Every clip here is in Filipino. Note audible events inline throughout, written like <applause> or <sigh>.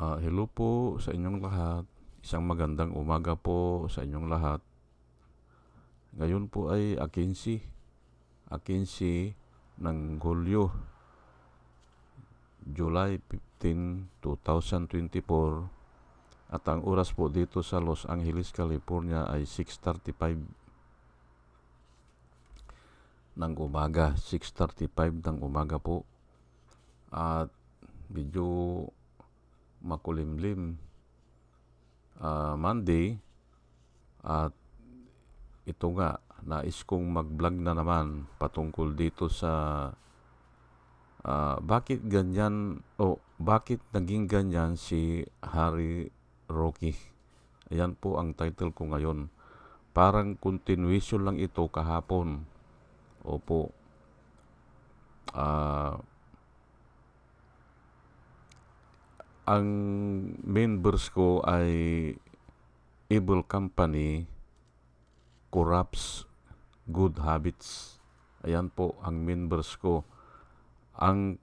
Ah, hello po sa inyong lahat. Isang magandang umaga po sa inyong lahat. Ngayon po ay akinsi. Akinsi ng Hulyo. July 15, 2024. At ang oras po dito sa Los Angeles, California ay 6.35 ng umaga. 6.35 ng umaga po. At medyo makulimlim uh, Monday at ito nga nais kong mag-vlog na naman patungkol dito sa uh, bakit ganyan o bakit naging ganyan si Harry Rocky. Ayan po ang title ko ngayon. Parang continuation lang ito kahapon. Opo. Ah uh, ang members ko ay evil company corrupts good habits. Ayan po ang members ko. Ang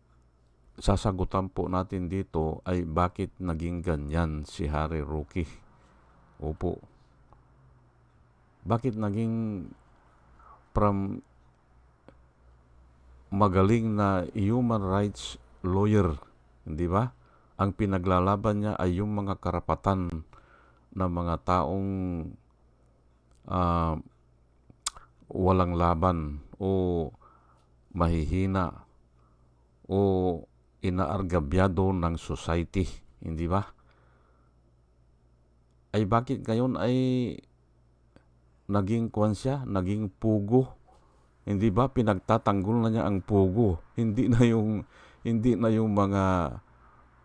sasagutan po natin dito ay bakit naging ganyan si Harry Rocky. Opo. Bakit naging from magaling na human rights lawyer, hindi ba? Ang pinaglalaban niya ay yung mga karapatan ng mga taong uh, walang laban o mahihina o inaargabyado ng society, hindi ba? Ay bakit ngayon ay naging kwan naging pugo? Hindi ba pinagtatanggol na niya ang pugo? Hindi na yung hindi na yung mga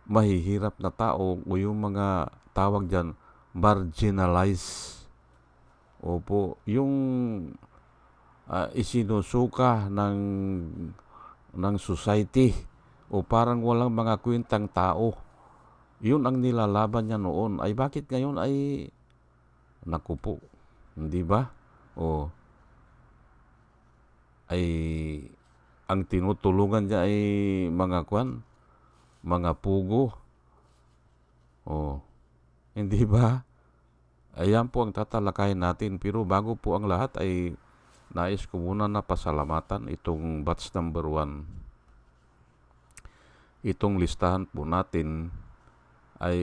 mahihirap na tao o yung mga tawag dyan, marginalized. Opo, yung uh, isinusuka ng ng society o parang walang mga kwentang tao. Yun ang nilalaban niya noon. Ay bakit ngayon ay naku po, hindi ba? O ay ang tinutulungan niya ay mga kwan, mga pugo. Oh, hindi ba? Ayan po ang tatalakayin natin. Pero bago po ang lahat ay nais ko muna na pasalamatan itong batch number 1. Itong listahan po natin ay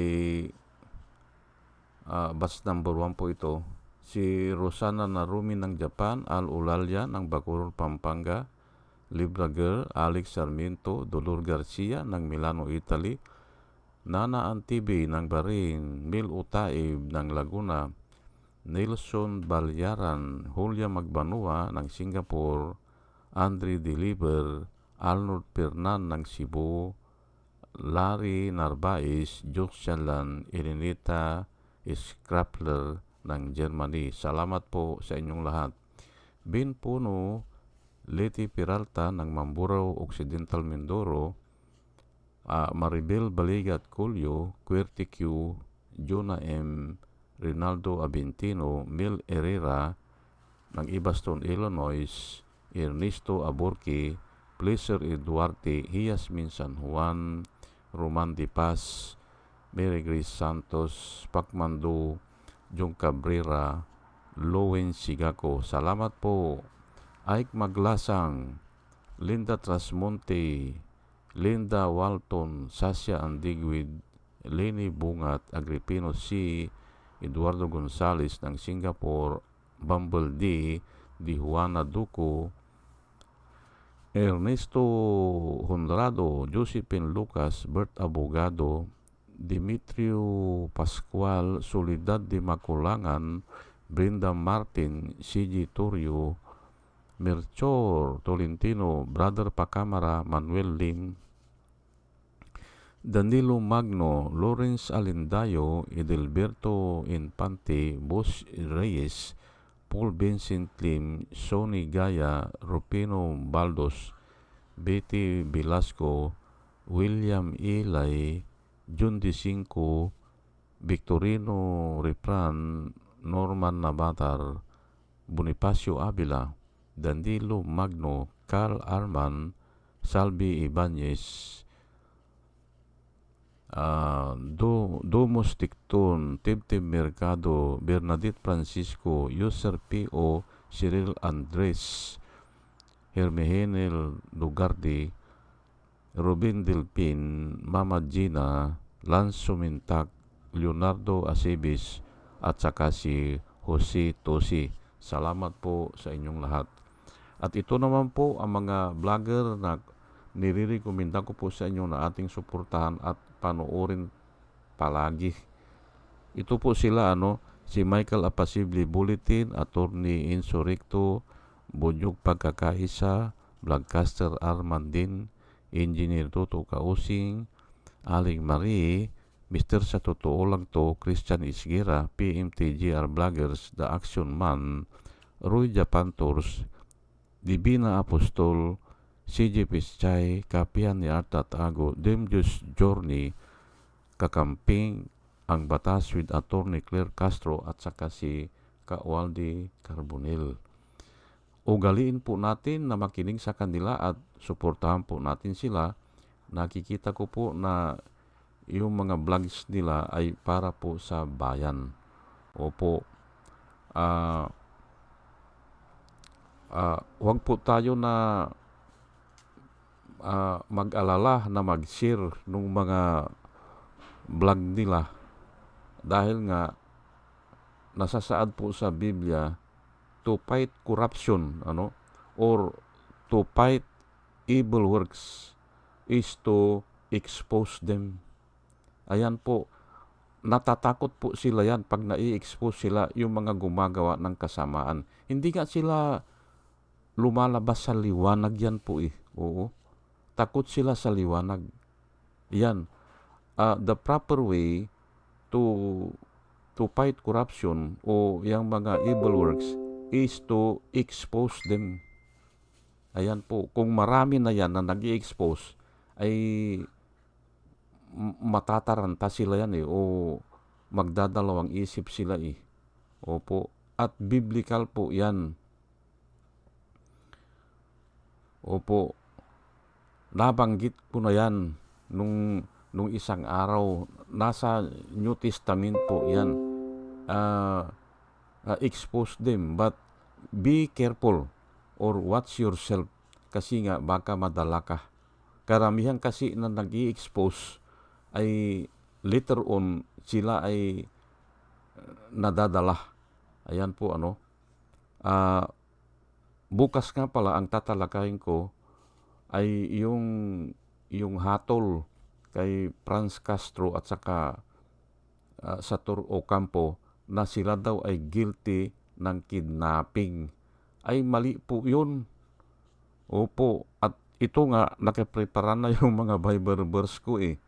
uh, batch number 1 po ito. Si Rosana Narumi ng Japan, Al Ulalya ng Bacoor, Pampanga, Libra Girl, Alex Sarmiento, Dolor Garcia ng Milano, Italy, Nana Antibi ng Barin, Mil Utaib ng Laguna, Nelson Balyaran, Julia Magbanua ng Singapore, Andre Deliver, Arnold Pernan ng Cebu, Larry Narvaez, Joksyalan, Irenita Skrapler ng Germany. Salamat po sa inyong lahat. Bin Puno, Leti Peralta ng Mamburao Occidental Mindoro, uh, Maribel Baligat Colio, Querti Q, Jonah M, Rinaldo Abintino, Mil Herrera ng Ibaston, Illinois, Ernesto Aborki, Pleasure Eduarte, Hiasmin San Juan, Roman Di Paz, Mary Grace Santos, Pacmando, Jong Cabrera, Lowen Sigako. Salamat po. Ike Maglasang, Linda Trasmonte, Linda Walton, Sasha Andigwid, Lenny Bungat, Agripino C., Eduardo Gonzales ng Singapore, Bumble D., Di Juana Duco, Ernesto Honrado, Josephine Lucas, Bert Abogado, Dimitrio Pascual, Solidad de Maculangan, Brenda Martin, C.G. Torrio, Melchor Tolentino, Brother Pacamara, Manuel Lim, Danilo Magno, Lawrence Alindayo, Edelberto Infante, Boss Reyes, Paul Vincent Lim, Sonny Gaya, Rupino Baldos, Betty Velasco, William Ilay, Jun Cinco, Victorino Repran, Norman Nabatar, Bonifacio Avila, Danilo Magno, Carl Arman, Salvi Ibanez, ah, Do, Domus Ticton, Tibtib Mercado, Bernadette Francisco, User P.O., Cyril Andres, Hermehenel Lugardi, Ruben Delpin, Mama Gina, Lance Sumintak, Leonardo Acebis, at saka si Jose Tosi. Salamat po sa inyong lahat. At ito naman po ang mga vlogger na nirirekomenda ko po sa inyo na ating suportahan at panoorin palagi. Ito po sila ano, si Michael Apasible Bulletin, Attorney Insurrecto, Bunyog Pagkakaisa, Vlogcaster Armandin, Engineer Toto Kausing, Aling Marie, Mr. Sa Totoo Lang To, Christian Isgira, PMTGR Vloggers, The Action Man, Roy Japan Tours, Divina Apostol, CJ Pischay, Kapian ni Arta Tago, Demjus Journey, Kakamping, ang batas with Attorney Claire Castro at saka si Kawaldi Carbonell. Ugaliin po natin na makinig sa kanila at suportahan po natin sila. Nakikita ko po na yung mga vlogs nila ay para po sa bayan. Opo. Ah ah, huwag po tayo na ah, mag-alala na mag-share ng mga vlog nila. Dahil nga nasasaad po sa Biblia to fight corruption ano? Or to fight evil works is to expose them. Ayan po. Natatakot po sila yan pag nai-expose sila yung mga gumagawa ng kasamaan. Hindi nga sila lumalabas sa liwanag yan po eh oo takot sila sa liwanag yan uh, the proper way to to fight corruption o yung mga evil works is to expose them. Ayan po, kung marami na yan na nag expose ay matataranta sila yan eh o magdadalawang isip sila eh. Opo, at biblical po yan. Opo, nabanggit ko na yan nung nung isang araw. Nasa New Testament po yan. Uh, uh, expose them but be careful or watch yourself kasi nga baka madala ka. Karamihan kasi na nag expose ay later on sila ay uh, nadadala. Ayan po ano? Uh, bukas nga pala ang tatalakayin ko ay yung yung hatol kay Franz Castro at saka uh, Satur Ocampo na sila daw ay guilty ng kidnapping. Ay mali po yun. Opo, at ito nga, nakaprepara na <laughs> yung mga Bible verse ko eh.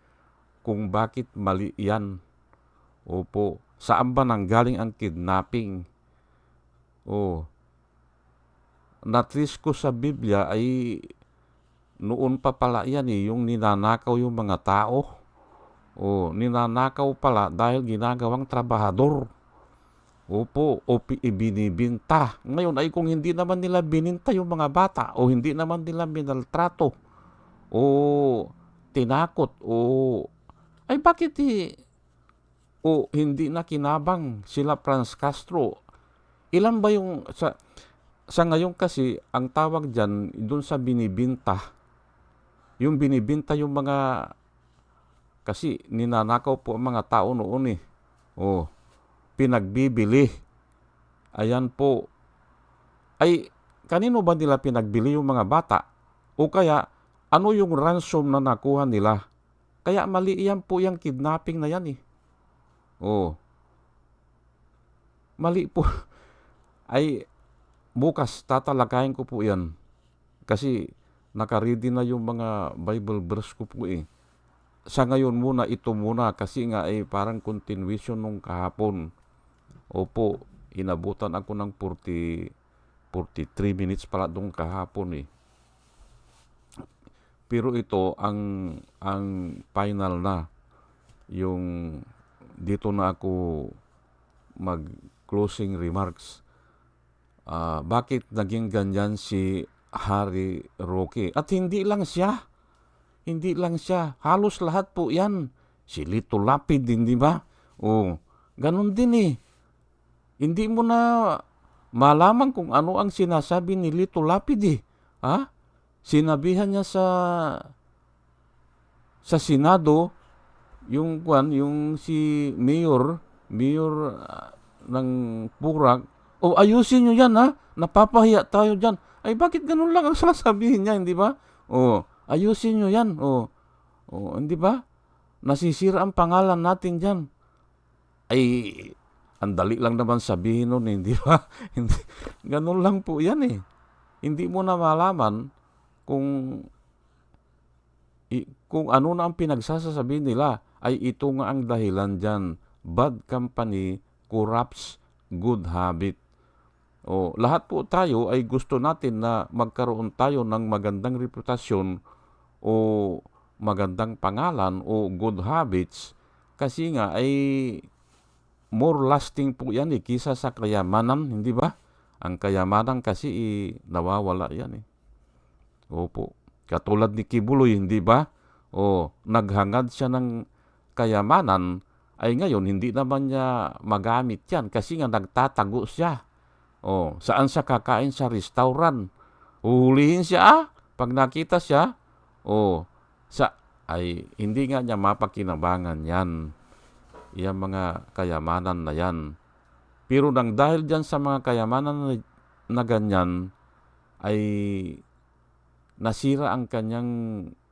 Kung bakit mali yan. Opo, saan ba nanggaling ang kidnapping? Oh, natris ko sa Biblia ay noon pa pala yan eh, yung ninanakaw yung mga tao. O, ninanakaw pala dahil ginagawang trabahador. Opo, o ibinibinta. Ngayon ay kung hindi naman nila bininta yung mga bata o hindi naman nila minaltrato o tinakot o ay bakit eh, o hindi na kinabang sila Franz Castro. Ilan ba yung sa sa ngayon kasi ang tawag diyan doon sa binibinta yung binibinta yung mga kasi ninanakaw po ang mga tao noon eh. Oh, pinagbibili. Ayan po. Ay, kanino ba nila pinagbili yung mga bata? O kaya, ano yung ransom na nakuha nila? Kaya mali yan po yung kidnapping na yan eh. Oh. Mali po. <laughs> Ay, bukas tatalakayin ko po yan. Kasi nakaready na yung mga Bible verse ko po eh. Sa ngayon muna, ito muna kasi nga eh, parang continuation nung kahapon. Opo, inabutan ako ng 40, 43 minutes pala doon kahapon eh. Pero ito ang ang final na yung dito na ako mag closing remarks. Uh, bakit naging ganyan si Hari Roque. At hindi lang siya. Hindi lang siya. Halos lahat po yan. si Lito Lapid, hindi ba? O, ganun din eh. Hindi mo na malaman kung ano ang sinasabi ni Lito Lapid eh. Ha? Sinabihan niya sa sa Senado yung kwan, yung si Mayor, Mayor ah, ng Purak, o ayusin nyo yan ha, napapahiya tayo dyan. Ay bakit ganun lang ang <laughs> sasabihin niya, hindi ba? O, ayusin nyo yan, o, o hindi ba? Nasisira ang pangalan natin dyan. Ay, ang dali lang naman sabihin nun, hindi ba? <laughs> hindi, ganun lang po yan eh. Hindi mo na malaman kung kung ano na ang pinagsasasabi nila ay ito nga ang dahilan dyan. Bad company corrupts good habit. O, lahat po tayo ay gusto natin na magkaroon tayo ng magandang reputasyon o magandang pangalan o good habits kasi nga ay more lasting po yan eh kisa sa kayamanan, hindi ba? Ang kayamanan kasi eh, nawawala yan eh. Opo. Katulad ni Kibuloy, hindi ba? O, naghangad siya ng kayamanan, ay ngayon hindi naman niya magamit yan kasi nga nagtatago siya. O, saan siya kakain sa restaurant? Uhulihin siya ah. Pag nakita siya, o, sa, ay hindi nga niya mapakinabangan yan. Yan mga kayamanan na yan. Pero nang dahil dyan sa mga kayamanan na, na ganyan, ay nasira ang kanyang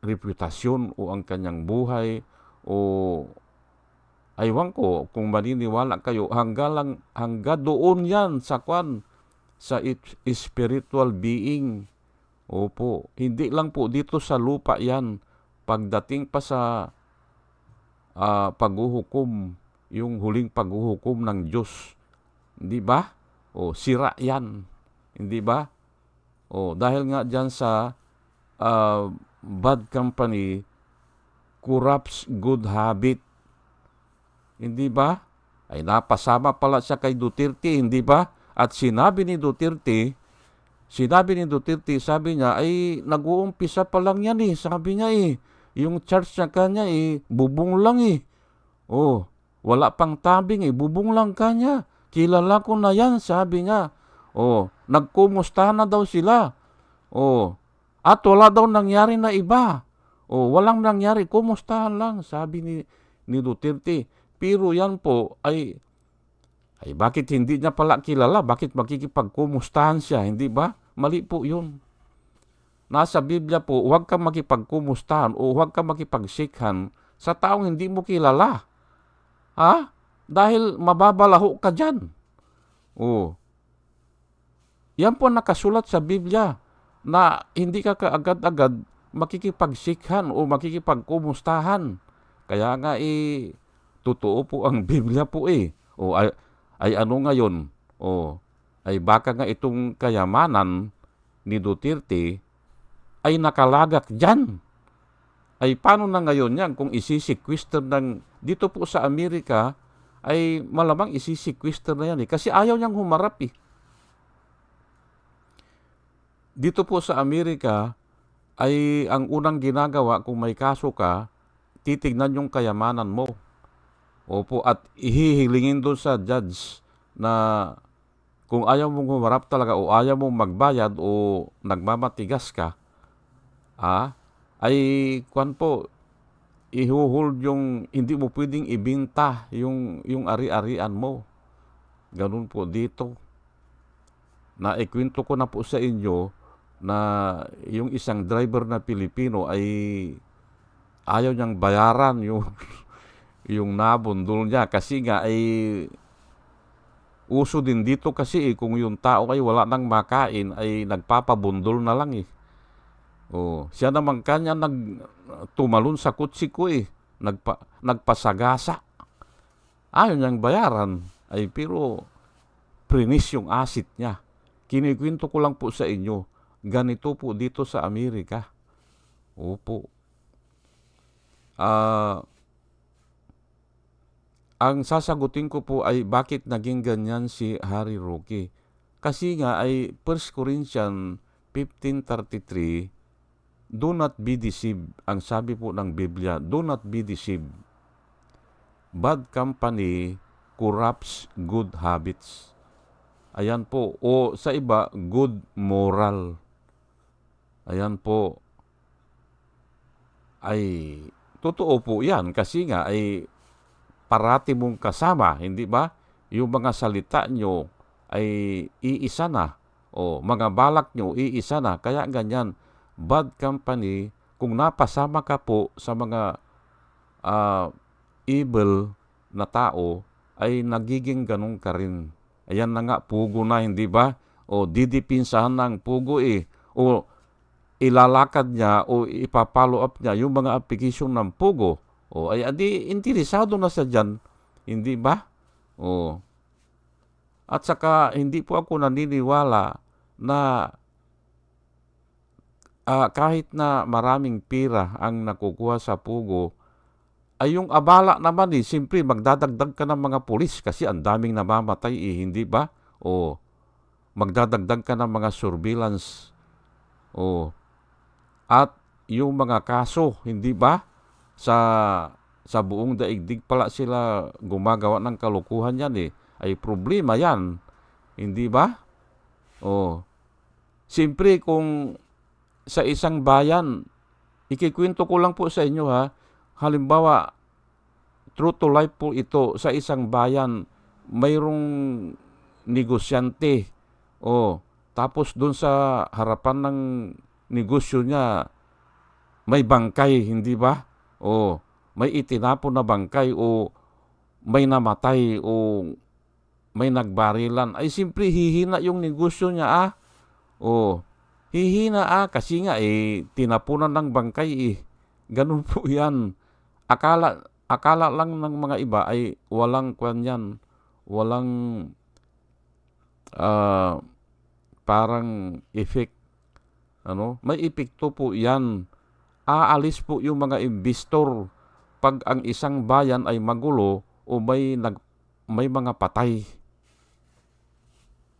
reputasyon o ang kanyang buhay o aywan ko kung maniniwala kayo hangga lang hangga doon yan sa kwan sa it- spiritual being. Opo hindi lang po dito sa lupa yan. Pagdating pa sa ah, paghuhukom yung huling paghuhukom ng Diyos. Hindi ba? O sira yan. Hindi ba? O dahil nga diyan sa uh, bad company corrupts good habit. Hindi ba? Ay napasama pala siya kay Duterte, hindi ba? At sinabi ni Duterte, sinabi ni Duterte, sabi niya, ay nag-uumpisa pa lang yan eh. Sabi niya eh, yung church niya kanya eh, bubong lang eh. Oh, wala pang tabing eh, bubong lang kanya. Kilala ko na yan, sabi niya. Oh, nagkumusta na daw sila. Oh, at wala daw nangyari na iba. O walang nangyari, kumustahan lang, sabi ni, ni Duterte. Pero yan po ay, ay bakit hindi niya pala kilala? Bakit makikipagkumustahan siya? Hindi ba? Mali po yun. Nasa Biblia po, huwag kang makipagkumustahan o huwag kang makipagsikhan sa taong hindi mo kilala. Ha? Dahil mababalaho ka dyan. O. Yan po nakasulat sa Biblia na hindi ka kaagad-agad makikipagsikhan o makikipagkumustahan. Kaya nga eh, totoo po ang <laughs> Biblia po eh. O ay, ay ano ngayon? O ay baka nga itong kayamanan ni Duterte ay nakalagak dyan. Ay paano na ngayon yan kung isisikwister ng dito po sa Amerika ay malamang isisikwister na yan eh. Kasi ayaw niyang humarap eh dito po sa Amerika ay ang unang ginagawa kung may kaso ka, titignan yung kayamanan mo. Opo, at ihihilingin doon sa judge na kung ayaw mong humarap talaga o ayaw mong magbayad o nagmamatigas ka, ah, ay kwan po, ihuhold yung hindi mo pwedeng ibinta yung, yung ari-arian mo. Ganun po dito. Na ikwento ko na po sa inyo na yung isang driver na Pilipino ay ayaw niyang bayaran yung yung nabundol niya kasi nga ay uso din dito kasi eh, kung yung tao ay wala nang makain ay nagpapabundol na lang eh. Oh, siya naman kanya nag tumalon sa kutsi ko eh. Nagpa, nagpasagasa. Ayaw niyang bayaran ay pero prinis yung asit niya. Kinikwento ko lang po sa inyo ganito po dito sa Amerika. Opo. Ah, ang sasagutin ko po ay bakit naging ganyan si Harry Roque. Kasi nga ay 1 Corinthians 15.33, Do not be deceived. Ang sabi po ng Biblia, do not be deceived. bad company corrupts good habits. Ayan po. O sa iba, good moral. Ayan po. Ay, totoo po yan. Kasi nga, ay parati mong kasama, hindi ba? Yung mga salita nyo ay iisa na. O mga balak nyo, iisa na. Kaya ganyan, bad company, kung napasama ka po sa mga uh, evil na tao, ay nagiging ganun ka rin. Ayan na nga, pugo na, hindi ba? O didipinsahan ng pugo eh. O ilalakad niya o ipapalo up niya yung mga application ng pugo. O ay adi interesado na sa dyan, hindi ba? O at saka hindi po ako naniniwala na uh, kahit na maraming pira ang nakukuha sa pugo, ay yung abala naman eh, simpre magdadagdag ka ng mga pulis kasi ang daming namamatay eh, hindi ba? O magdadagdag ka ng mga surveillance. O at yung mga kaso, hindi ba? Sa sa buong daigdig pala sila gumagawa ng kalukuhan yan eh. Ay problema yan. Hindi ba? O Siyempre kung sa isang bayan, ikikwento ko lang po sa inyo ha, Halimbawa, true to life po ito sa isang bayan, mayroong negosyante. O, tapos doon sa harapan ng negosyo niya, may bangkay, hindi ba? O, may itinapon na bangkay o may namatay o may nagbarilan. Ay, simpre hihina yung negosyo niya ah. O, hihina ah kasi nga eh, tinapunan ng bangkay eh. Ganun <laughs> po yan akala akala lang ng mga iba ay walang kwan yan, walang uh, parang effect. Ano? May epekto po yan. Aalis po yung mga investor pag ang isang bayan ay magulo o may nag may mga patay.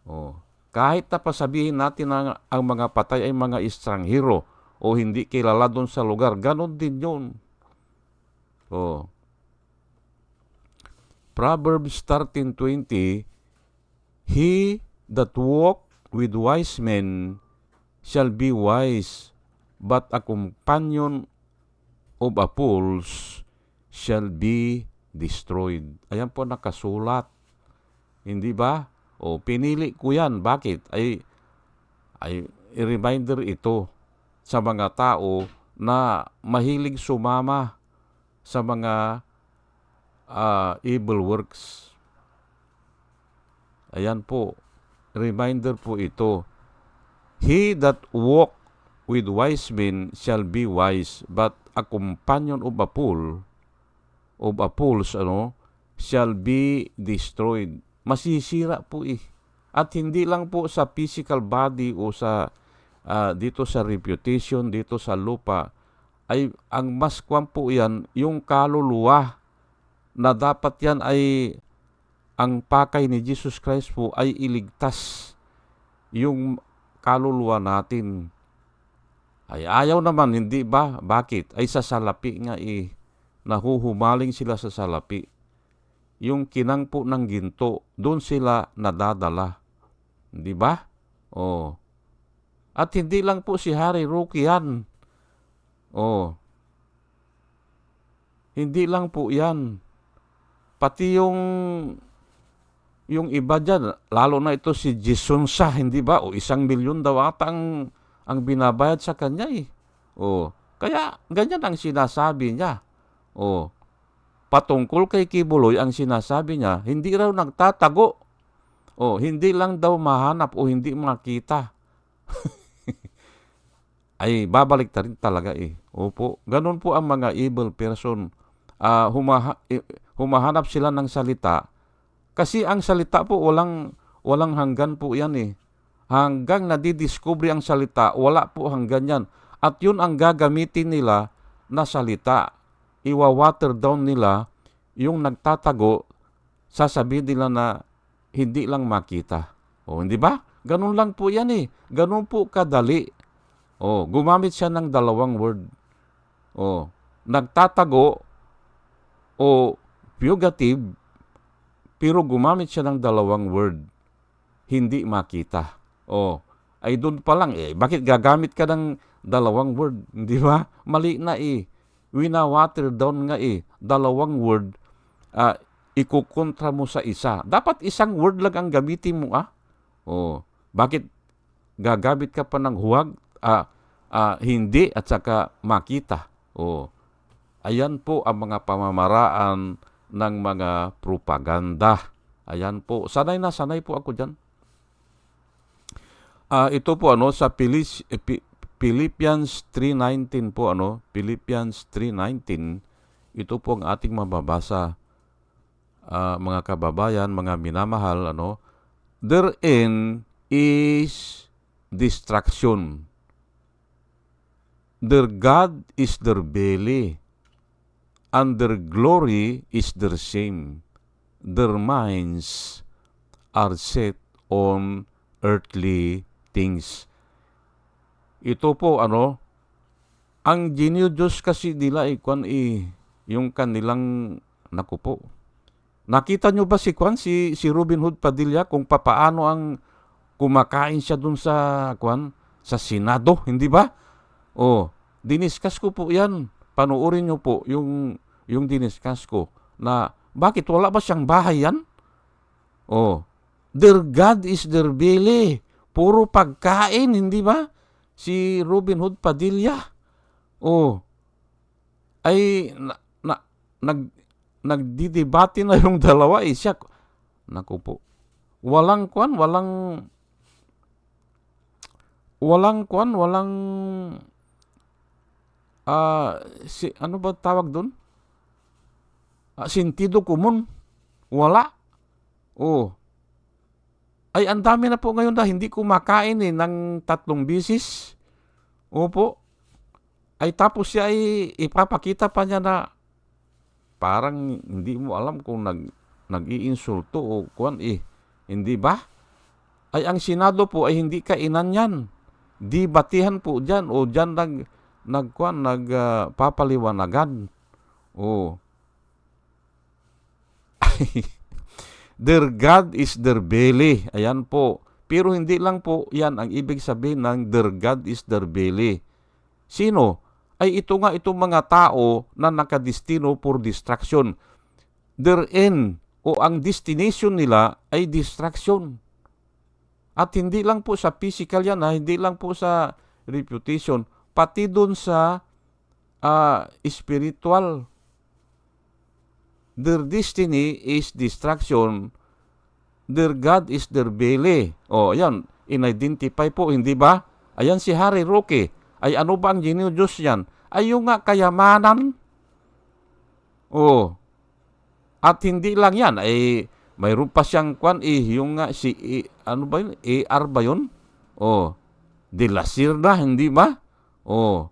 Oh. Kahit na pasabihin natin na ang mga patay ay mga estranghero o hindi kilala doon sa lugar, ganon din yun. Oh. Proverbs 13:20 He that walk with wise men shall be wise, but a companion of a fools shall be destroyed. Ayan po nakasulat. Hindi ba? O pinili ko yan. Bakit? Ay, ay reminder ito sa mga tao na mahilig sumama sa mga uh, evil works. Ayan po, reminder po ito. He that walk with wise men shall be wise, but a companion of a fool, of a fools, ano, shall be destroyed. Masisira po eh. At hindi lang po sa physical body o sa uh, dito sa reputation, dito sa lupa, ay ang mas kwan po yan, yung kaluluwa na dapat yan ay ang pakay ni Jesus Christ po ay iligtas yung kaluluwa natin. Ay ayaw naman, hindi ba? Bakit? Ay sa salapi nga eh. Nahuhumaling sila sa salapi. Yung kinang po ng ginto, doon sila nadadala. Di ba? Oh. At hindi lang po si Harry Roque. Oh. Hindi lang po 'yan. Pati yung yung iba dyan, lalo na ito si Jason sa, hindi ba? O isang milyon daw ata ang, binabayad sa kanya eh. O, kaya ganyan ang sinasabi niya. O, patungkol kay Kibuloy ang sinasabi niya, hindi raw nagtatago. O, hindi lang daw mahanap o hindi makita. <laughs> ay babalik ta rin talaga eh. Opo, ganun po ang mga evil person. Uh, humaha, humahanap sila ng salita. Kasi ang salita po walang walang hanggan po 'yan eh. Hanggang nadidiscover ang salita, wala po hanggan 'yan. At 'yun ang gagamitin nila na salita. Iwa-water down nila yung nagtatago, sasabihin nila na hindi lang makita. O, hindi ba? Ganun lang po yan eh. Ganun po kadali Oh, gumamit siya ng dalawang word. Oh, nagtatago o fugitive, pero gumamit siya ng dalawang word. Hindi makita. O, ay doon pa lang eh. Bakit gagamit ka ng dalawang word? <laughs> Di ba? Mali na eh. Wina-water down nga eh. Dalawang word, ah, ikukontra mo sa isa. Dapat isang word lang ang gamitin mo ah. O, bakit gagamit ka pa ng huwag, ah, ah, hindi at saka makita? O, ayan po ang mga pamamaraan ng mga propaganda. Ayan po. Sanay na, sanay po ako dyan. Ah, ito po ano sa Pilis, eh, Pi- Philippians 3:19 po ano, Philippians 3:19 ito po ang ating mababasa Ah, mga kababayan, mga minamahal ano, therein is distraction. Their God is their belly, and their glory is their shame. Their minds are set on earthly things. Ito po ano, ang genyo Diyos kasi nila ikwan eh, yung kanilang naku po. Nakita nyo ba si Kwan, si, si Robin Hood Padilla kung papaano ang kumakain siya dun sa Kwan, sa Senado, hindi ba? Oh, diniskas ko po 'yan. Panoorin nyo po yung yung diniskas ko na bakit wala ba siyang bahay yan? Oh, their God is their belly. Puro pagkain, hindi ba? Si Robin Hood Padilla. Oh, ay na, na, nag nagdidebate na yung <laughs> dalawa eh siya. Naku po. Walang kwan, walang walang kwan, walang ah si ano ba tawag doon? Ah, sentido kumun. Wala. Oh. Ay, ang dami na po ngayon na hindi kumakain eh ng tatlong bisis. Opo. Ay tapos siya ay ipapakita pa niya na parang hindi mo alam kung nag nag-iinsulto o kuan eh. Hindi ba? Ay ang Senado po ay hindi kainan yan. Di batihan po dyan o dyan nag nagkuan nagpapaliwanagan. oh. <laughs> their God is their belly. Ayan po. Pero hindi lang po yan ang ibig sabihin ng their God is their belly. Sino? ay ito nga itong mga tao na nakadestino for distraction. Their end o ang destination nila ay distraction. At hindi lang po sa physical yan, ha? hindi lang po sa reputation, pati dun sa uh, spiritual. Their destiny is distraction. Their God is their belly. O, ayan, in-identify po, hindi ba? Ayan si Harry Roque ay ano ba ang genyo Diyos yan? Ay yung nga kayamanan. Oh. At hindi lang yan, ay mayroon pa siyang kwan, eh, yung nga si, eh, ano ba yun? AR ba yun? Oh. Dilasir na, hindi ba? Oh.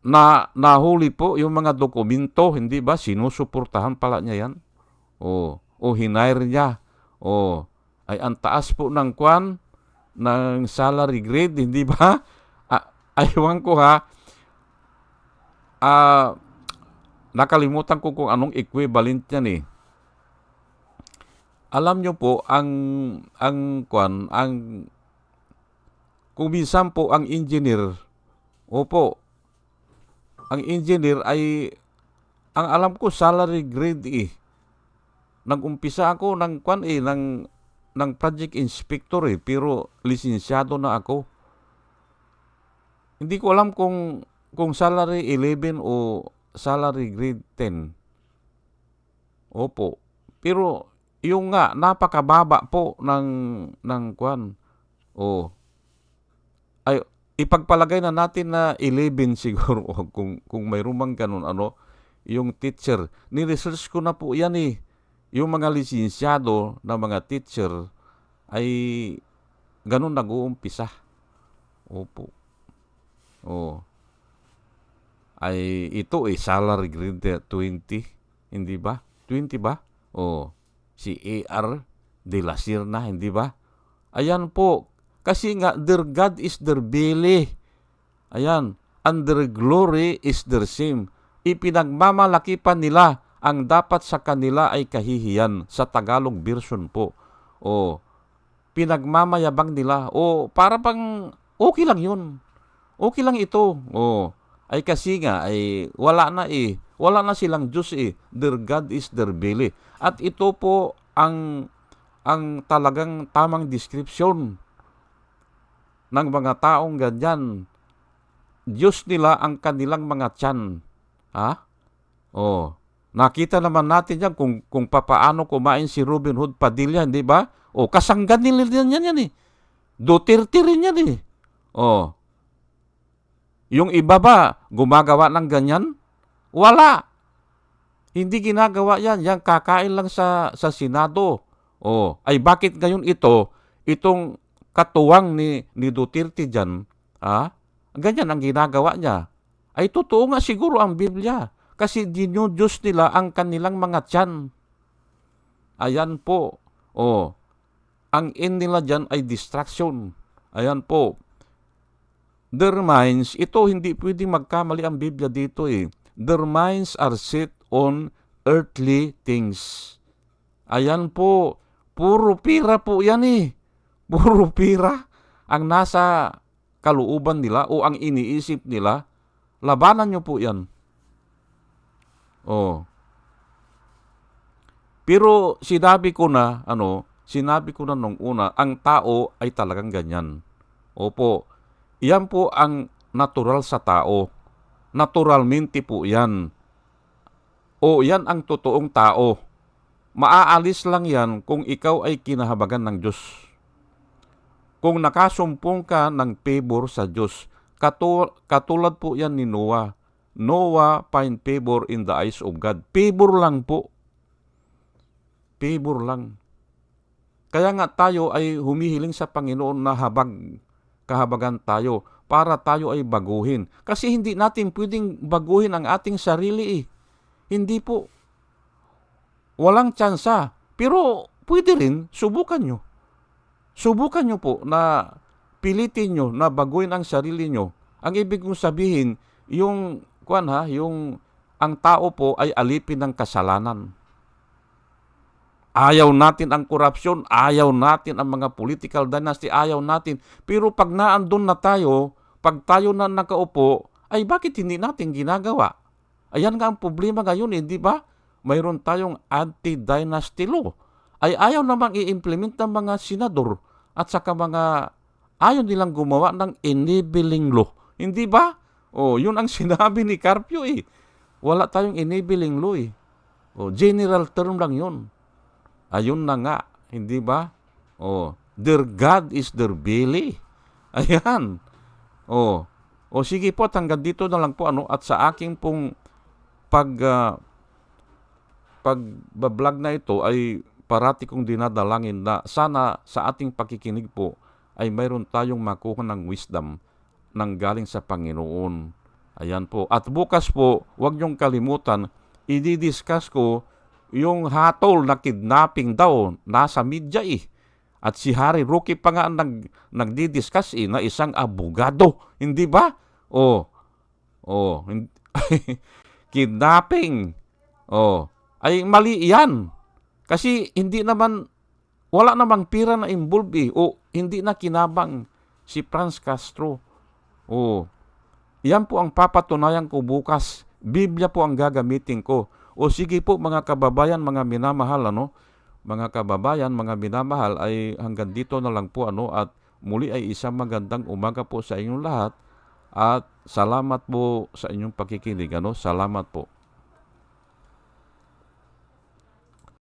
Na, nahuli po yung mga dokumento, hindi ba? Sinusuportahan pala niya yan. Oh. O hinire niya. Oh. Ay ang taas po ng kwan, ng salary grade, hindi ba? <laughs> aywan ko ha, ah, nakalimutan ko kung anong equivalent niyan eh. Alam nyo po, ang, ang, kwan, ang, kung minsan po ang engineer, opo, ang engineer ay, ang alam ko, salary grade eh. Nag-umpisa ako ng kwan eh, ng, ng project inspector eh, pero lisensyado na ako. Hindi ko alam kung kung salary 11 o salary grade 10. Opo. Pero yung nga napakababa po ng ng kwan. O ay ipagpalagay na natin na 11 <laughs> siguro kung kung mayroon mang ganun ano yung teacher. Ni-research ko na po yan eh. Yung mga lisensyado na mga teacher ay ganun nag-uumpisa. Opo. Oh. Ay ito ay salary grade 20, hindi ba? 20 ba? Oh. Si AR de la Sirna, hindi ba? Ayan po. Kasi nga their God is their belly. Ayan. And their glory is their same. Ipinagmamalaki pa nila ang dapat sa kanila ay kahihiyan sa Tagalog version po. O pinagmamayabang nila o para bang okay lang 'yun. Okay lang ito. O ay kasi nga ay wala na eh. Wala na silang Diyos eh. Their God is their belly. At ito po ang ang talagang tamang description ng mga taong ganyan. Diyos nila ang kanilang mga tiyan. Ha? Oh, nakita naman natin yan kung, kung papaano kumain si Robin Hood Padilla, di ba? O, kasanggan nila yan yan, yan eh. Duterte rin yan eh. Oh. Yung iba ba, gumagawa ng ganyan? Wala. Hindi ginagawa yan. Yan kakain lang sa, sa Senado. Oh, ay bakit ngayon ito, itong katuwang ni, ni Duterte dyan, ah, ganyan ang ginagawa niya. Ay totoo nga siguro ang Biblia. Kasi dinudiyos nila ang kanilang mga tiyan. Ayan po. Oh, ang end nila dyan ay distraction. Ayan po. Their minds, ito hindi pwedeng magkamali ang Biblia dito eh. Their minds are set on earthly things. Ayan po, puro pira po yan eh. Puro pira ang nasa kalooban nila o ang iniisip nila. Labanan nyo po yan. Oh. Pero sinabi ko na, ano, sinabi ko na nung una, ang tao ay talagang ganyan. Opo, yan po ang natural sa tao. Naturalmente po yan. O yan ang totoong tao. Maaalis lang yan kung ikaw ay kinahabagan ng Diyos. Kung nakasumpong ka ng favor sa Diyos, katul- katulad po yan ni Noah. Noah find favor in the eyes of God. Favor lang po. Favor lang. Kaya nga tayo ay humihiling sa Panginoon na habag, kahabagan tayo para tayo ay baguhin. Kasi hindi natin pwedeng baguhin ang ating sarili eh. Hindi po. Walang tsansa. Pero pwede rin, subukan nyo. Subukan nyo po na pilitin nyo na baguhin ang sarili nyo. Ang ibig kong sabihin, yung, kuan ha, yung ang tao po ay alipin ng kasalanan. Ayaw natin ang korupsyon, ayaw natin ang mga political dynasty, ayaw natin. Pero pag naandun na tayo, pag tayo na nakaupo, ay bakit hindi natin ginagawa? Ayan nga ang problema ngayon, eh, ba? Mayroon tayong anti-dynasty law. Ay ayaw namang i-implement ng mga senador at saka mga ayaw nilang gumawa ng enabling law. Hindi ba? Oh, yun ang <laughs> sinabi ni Carpio eh. Wala tayong enabling law eh. Oh, general term lang yun. Ayun na nga, hindi ba? Oh, their God is their belly. <laughs> Ayan. Oh. O sige po, hanggang dito na lang po ano at sa aking pong pag uh, pagbablog na ito ay parati kong dinadalangin na sana sa ating pakikinig po ay mayroon tayong makuha ng wisdom nang galing sa Panginoon. Ayan po. At bukas po, huwag niyong kalimutan, i-discuss ko yung hatol na kidnapping daw nasa media eh. At si Harry Roque pa nga nag, nagdi-discuss eh, na isang abogado. Hindi ba? Oh, oh, <laughs> kidnapping. Oh, ay mali yan. Kasi hindi naman, wala namang pira na involved eh. O hindi na kinabang si Franz Castro. Oh, yan po ang papatunayan ko bukas. Biblia po ang gagamitin ko. O sige po mga kababayan, mga minamahal, ano? Mga kababayan, mga minamahal, ay hanggang dito na lang po, ano? At muli ay isang magandang umaga po sa inyong lahat. At salamat po sa inyong pakikinig, ano? Salamat po.